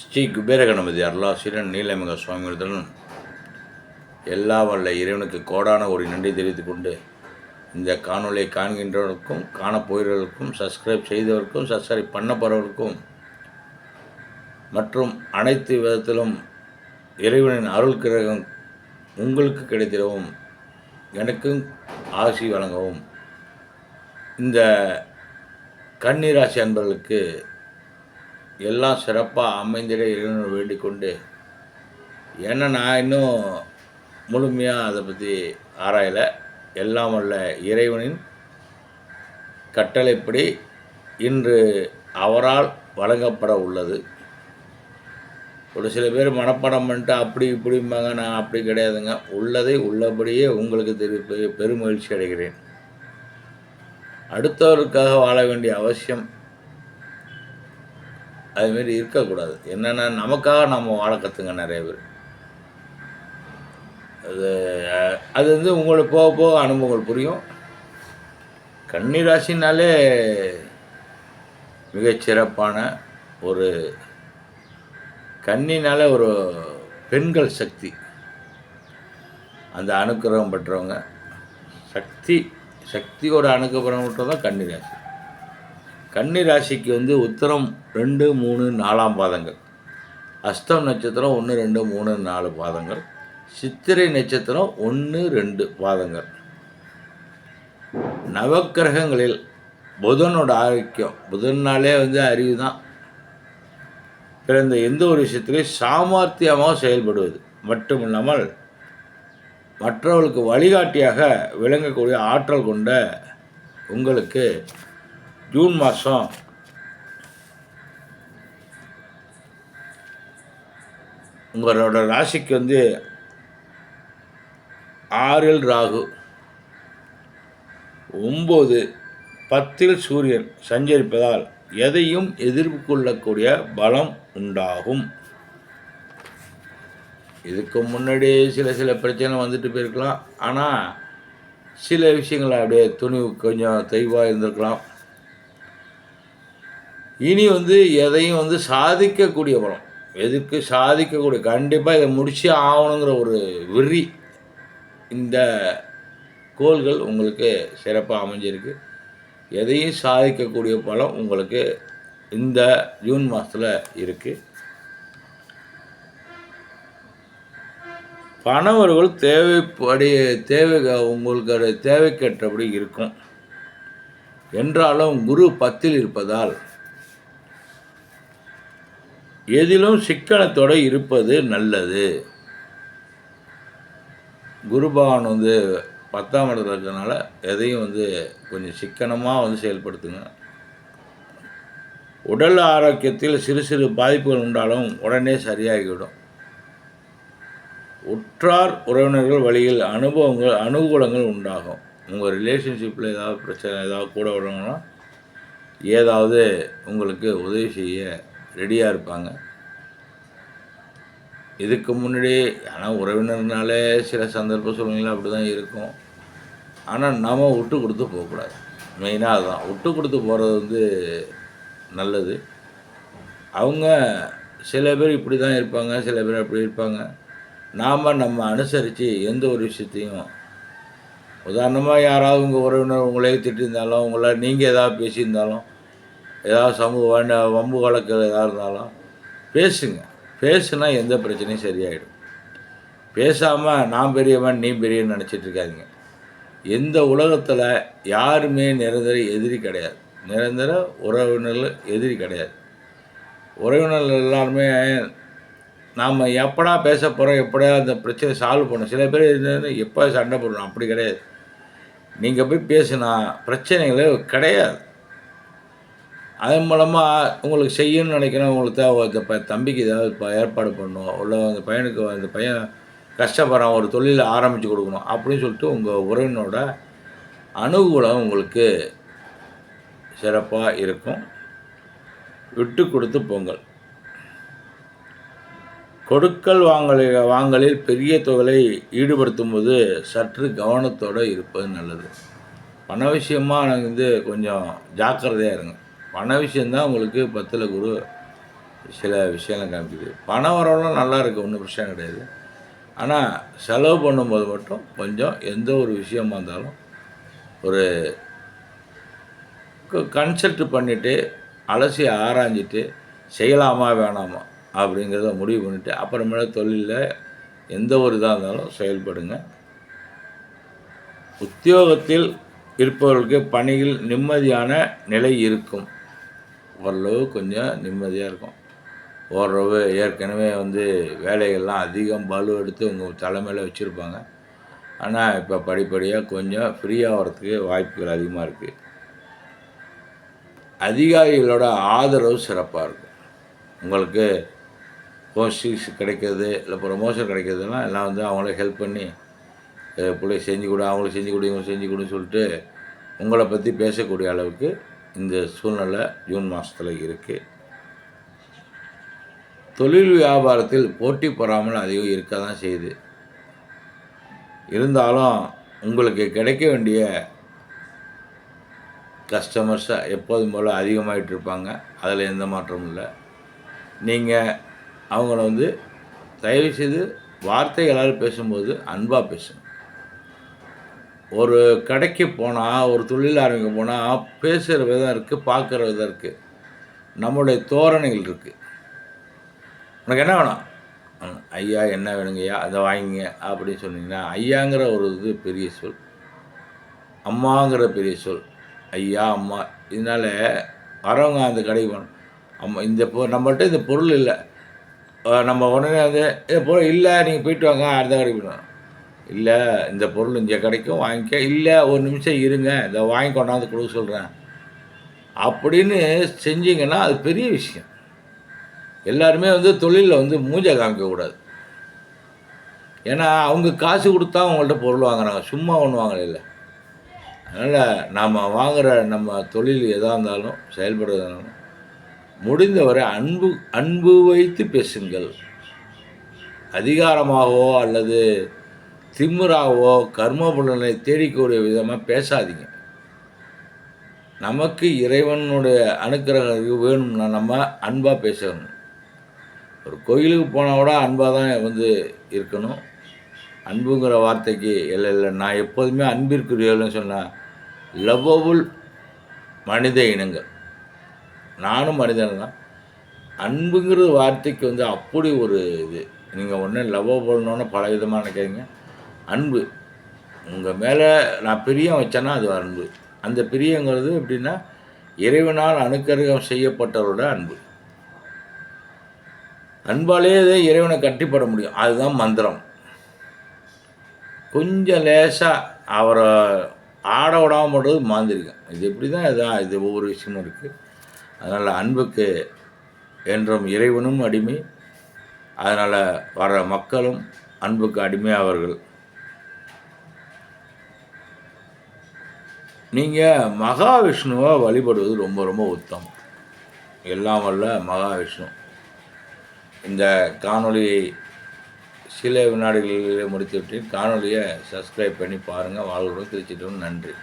ஸ்ரீ குபேரகணபதி அருளாசிரியன் நீலமிக சுவாமிகளுடன் எல்லா வல்ல இறைவனுக்கு கோடான ஒரு நன்றி தெரிவித்துக் கொண்டு இந்த காணொலியை காண்கின்றவருக்கும் காணப்போகிறவர்களுக்கும் சப்ஸ்கிரைப் செய்தவருக்கும் சப்ஸ்கிரைப் பண்ண போகிறவர்களுக்கும் மற்றும் அனைத்து விதத்திலும் இறைவனின் அருள் கிரகம் உங்களுக்கு கிடைத்திடவும் எனக்கும் ஆசி வழங்கவும். இந்த கன்னிராசி அன்பர்களுக்கு எல்லாம் சிறப்பாக அமைந்திட இறைவனை வேண்டிக்கொண்டு ஏன்னா நான் இன்னும் முழுமையாக அதை பற்றி ஆராயலை. எல்லாம் வல்ல இறைவனின் கட்டளைப்படி இன்று அவரால் வழங்கப்பட உள்ளது. ஒரு சில பேர் மனப்பாடம் பண்ணிட்டு அப்படி இப்படிம்பாங்க நான் அப்படி கிடையாதுங்க. உள்ளதை உள்ளபடியே உங்களுக்கு தெரிவிப்பது பெருமகிழ்ச்சி அடைகிறேன். அடுத்தவருக்காக வாழ வேண்டிய அவசியம் அதுமாரி இருக்கக்கூடாது. என்னென்னா நமக்காக நம்ம வாழ கற்றுங்க நிறைய பேர். அது அது வந்து உங்களுக்கு போக போக அனுபவங்கள் புரியும். கன்னிராசினாலே மிகச்சிறப்பான ஒரு கண்ணினால் ஒரு பெண்கள் சக்தி. அந்த அனுக்கிரகம் பெற்றவங்க. சக்தி சக்தியோட அணுக்கப்புறம் மட்டும் தான் கன்னிராசி கன்னி ராசிக்கு வந்து உத்தரம் ரெண்டு மூணு நாலாம் பாதங்கள். அஸ்தம் நட்சத்திரம் ஒன்று ரெண்டு மூணு நாலு பாதங்கள். சித்திரை நட்சத்திரம் ஒன்று ரெண்டு பாதங்கள். நவக்கிரகங்களில் புதனோட ஆரோக்கியம் புதன்னாலே வந்து அறிவு தான் பிறந்த எந்த ஒரு விஷயத்திலையும் சாமர்த்தியமாக செயல்படுவது. மட்டும் இல்லாமல் மற்றவர்களுக்கு வழிகாட்டியாக விளங்கக்கூடிய ஆற்றல் கொண்ட உங்களுக்கு ஜூன் மாதம் உங்களோட ராசிக்கு வந்து ஆறில் ராகு ஒம்பது பத்தில் சூரியன் சஞ்சரிப்பதால் எதையும் எதிர்கொள்ளக்கூடிய பலம் உண்டாகும். இதுக்கு முன்னாடி சில சில பிரச்சனை வந்துட்டு போயிருக்கலாம். ஆனால் சில விஷயங்கள் அப்படியே துணிவு கொஞ்சம் தெய்வாக இருந்திருக்கலாம். இனி வந்து எதையும் வந்து சாதிக்கக்கூடிய பலம். எதுக்கு சாதிக்கக்கூடிய கண்டிப்பாக இதை முடிச்சு ஆகணுங்கிற ஒரு விரி இந்த கோள்கள் உங்களுக்கு சிறப்பாக அமைஞ்சிருக்கு. எதையும் சாதிக்கக்கூடிய பலம் உங்களுக்கு இந்த ஜூன் மாதத்தில் இருக்குது பணவர்கள் தேவைப்படி தேவை உங்களுக்கு தேவைக்கேற்றபடி இருக்கும். என்றாலும் குரு பத்தில் இருப்பதால் எதிலும் சிக்கனத்தோடு இருப்பது நல்லது. குருபகவான் வந்து பத்தாம் இடத்துல இருக்கிறதுனால எதையும் வந்து கொஞ்சம் சிக்கனமாக வந்து செயல்படுத்துங்க. உடல் ஆரோக்கியத்தில் சிறு சிறு பாதிப்புகள் உண்டாலும் உடனே சரியாகிவிடும். உற்றார் உறவினர்கள் வழியில் அனுபவங்கள் அனுகூலங்கள் உண்டாகும். உங்கள் ரிலேஷன்ஷிப்பில் ஏதாவது பிரச்சனை ஏதாவது கூட வரணும்னா ஏதாவது உங்களுக்கு உதவி செய்ய ரெடியாக இருப்பாங்க. இதுக்கு முன்னாடி ஆனால் உறவினர்னாலே சில சந்தர்ப்ப சூழ்நிலை அப்படி தான் இருக்கும். ஆனால் நாம் விட்டு கொடுத்து போகக்கூடாது. மெயினாக அதுதான் விட்டு கொடுத்து போகிறது வந்து நல்லது. அவங்க சில பேர் இப்படி தான் இருப்பாங்க சில பேர் அப்படி இருப்பாங்க. நாம் நம்ம அனுசரித்து எந்த ஒரு விஷயத்தையும் உதாரணமாக யாராவது உங்கள் உறவினர் உங்களே திட்டிருந்தாலும் உங்களை நீங்கள் எதாவது பேசியிருந்தாலும் ஏதாவது சமூக வம்பு வழக்கு எதாக இருந்தாலும் பேசுங்க. பேசுனா எந்த பிரச்சனையும் சரியாயிடும். பேசாமல் நான் பெரியவன் நீ பெரியன்னு நினச்சிட்டு இருக்காதீங்க. எந்த உலகத்தில் யாருமே நிரந்தர எதிரி கிடையாது. நிரந்தர உறவினர்கள் எதிரி கிடையாது. உறவினர்கள் எல்லாருமே நாம் எப்படா பேச போகிறோம் எப்படா அந்த பிரச்சனை சால்வ் பண்ணணும் சில பேர் எப்போ சண்டை போடணும்? அப்படி கிடையாது. நீங்கள் போய் பேசுனா பிரச்சனைகளே கிடையாது. அதன் மூலமாக உங்களுக்கு செய்யணும்னு நினைக்கிறேன் உங்களுக்கு தேவை. இந்த ப தம்பிக்கு ஏதாவது இப்போ ஏற்பாடு பண்ணணும். இல்லை அந்த பையனுக்கு அந்த பையன் கஷ்டப்படுறான் ஒரு தொழிலை ஆரம்பித்து கொடுக்கணும் அப்படின்னு சொல்லிட்டு உங்கள் உறவினோட அனுகூலம் உங்களுக்கு சிறப்பாக இருக்கும். விட்டு கொடுத்து பொங்கல் கொடுக்கல் வாங்கலில் வாங்கலில் பெரிய தொகையை ஈடுபடுத்தும் போது சற்று கவனத்தோடு இருப்பது நல்லது. பண விஷயமாக நாங்கள் வந்து கொஞ்சம் ஜாக்கிரதையாக இருங்க. பண விஷயந்தான் உங்களுக்கு பத்தில் குரு சில விஷயங்கள் காமிக்குது. பண வரவெல்லாம் நல்லா இருக்குது ஒன்றும் பிரச்சனை கிடையாது. ஆனால் செலவு பண்ணும்போது மட்டும் கொஞ்சம் எந்த ஒரு விஷயமா இருந்தாலும் ஒரு கன்சல்ட் பண்ணிவிட்டு அலசி ஆராய்ஞ்சிட்டு செய்யலாமா வேணாமா அப்படிங்கிறத முடிவு பண்ணிவிட்டு அப்புறமேல தொழிலில் எந்த ஒரு இதாக இருந்தாலும் செயல்படுங்க. உத்தியோகத்தில் இருப்பவர்களுக்கு பணியில் நிம்மதியான நிலை இருக்கும். ஓரளவு கொஞ்சம் நிம்மதியாக இருக்கும். ஓரளவு ஏற்கனவே வந்து வேலைகள்லாம் அதிகம் பலு எடுத்து உங்கள் தலைமையில் வச்சுருப்பாங்க. ஆனால் இப்போ படிப்படியாக கொஞ்சம் ஃப்ரீயாகிறதுக்கு வாய்ப்புகள் அதிகமாக இருக்குது அதிகாரிகளோட ஆதரவு சிறப்பாக இருக்கும். உங்களுக்கு போஸ்டிங்ஸ் கிடைக்கிறது இல்லை ப்ரொமோஷன் கிடைக்கிறதுலாம் எல்லாம் வந்து அவங்களே ஹெல்ப் பண்ணி அஹ் பிள்ளை செஞ்சு கொடு அவங்களுக்கு செஞ்சு கொடு இவங்க செஞ்சு கொடுன்னு சொல்லிட்டு உங்களை பற்றி பேசக்கூடிய அளவுக்கு இந்த சூழ்நிலை ஜூன் மாதத்தில் இருக்குது தொழில் வியாபாரத்தில் போட்டி பொறாமல் அதிகம் இருக்க தான் செய்யுது. இருந்தாலும் உங்களுக்கு கிடைக்க வேண்டிய கஸ்டமர்ஸை எப்போதும் போல் அதிகமாகிட்டு இருப்பாங்க. அதில் எந்த மாற்றமும் இல்லை. நீங்கள் அவங்கள வந்து தயவுசெய்து வார்த்தைகளால் பேசும்போது அன்பாக பேசுங்க. ஒரு கடைக்கு போனால் ஒரு தொழில் ஆரம்பிக்க போனால் பேசுகிற விதம் இருக்குது பார்க்குற விதம் இருக்குது நம்மளுடைய தோரணைகள் இருக்குது உனக்கு என்ன வேணும்? ஐயா என்ன வேணுங்கய்யா? அதை வாங்கிங்க அப்படின்னு சொன்னீங்கன்னா ஐயாங்கிற ஒரு இது பெரிய சொல். அம்மாங்கிற பெரிய சொல். ஐயா அம்மா. இதனால் வரவங்க அந்த கடைக்கு போகணும். அம்மா இந்த பொ நம்மள்ட்ட இந்த பொருள் இல்லை. நம்ம உடனே வந்து இந்த பொருள் இல்லை நீங்கள் போயிட்டு வாங்க அடுத்த கடைக்கு போயிடணும் இல்லை இந்த பொருள் இங்கே கிடைக்கும் வாங்கிக்க. இல்லை ஒரு நிமிஷம் இருங்க. இதை வாங்கி கொண்டாந்து கொடுக்க சொல்கிறேன் அப்படின்னு செஞ்சீங்கன்னா அது பெரிய விஷயம். எல்லாருமே வந்து தொழிலில் வந்து மூஞ்சை காமிக்கக்கூடாது ஏன்னா அவங்க காசு கொடுத்தா அவங்கள்ட்ட பொருள் வாங்குறாங்க. சும்மா ஒன்று வாங்கல இல்லை. அதனால் நாம் வாங்குகிற நம்ம தொழில் எதாக இருந்தாலும் செயல்படுறதுனாலும் முடிந்தவரை அன்பு அன்பு வைத்து பேசுங்கள். அதிகாரமாகவோ அல்லது திமிராகவோ கர்மபுலனை தேடிக்கூடிய விதமாக பேசாதீங்க. நமக்கு இறைவனுடைய அனுக்கிரகம் வேணும்னா நம்ம அன்பாக பேசணும். ஒரு கோயிலுக்கு போனால் கூட அன்பாக தான் வந்து இருக்கணும். அன்புங்கிற வார்த்தைக்கு இல்லை இல்லை நான் எப்போதுமே அன்பிற்குரியவள்னு சொன்னேன் லவ்வபுள் மனித இனங்கள். நானும் மனிதன் தான். அன்புங்கிற வார்த்தைக்கு வந்து அப்படி ஒரு இது. நீங்கள் ஒன்று லவ்வபுள்னோன்னு பல விதமாக நினைக்கிறீங்க அன்பு. உங்கள் மேலே நான் பிரியம் வச்சேன்னா அது அன்பு. அந்த பிரியங்கிறது எப்படின்னா இறைவனால் அணுக்கருகம் செய்யப்பட்டவரோட அன்பு. அன்பாலே இதே இறைவனை கட்டிப்பட முடியும். அதுதான் மந்திரம். கொஞ்சம் லேசாக அவரை ஆட விடாமல் பண்ணுறது மாந்திரிக்கும் இது எப்படி தான் இதான் இது ஒவ்வொரு விஷயமும் இருக்குது அதனால் அன்புக்கு என்றும் இறைவனும் அடிமை. அதனால் வர மக்களும் அன்புக்கு அடிமையாவார்கள். நீங்கள் மகாவிஷ்ணுவை வழிபடுவது ரொம்ப ரொம்ப உத்தமம் எல்லாம் வல்ல மகாவிஷ்ணு. இந்த காணொளி சில வினாடிகளிலே முடித்துவிட்டு காணொலியை சப்ஸ்கிரைப் பண்ணி பாருங்கள் வாழ்வுடன் திருச்சிட்டு நன்றி.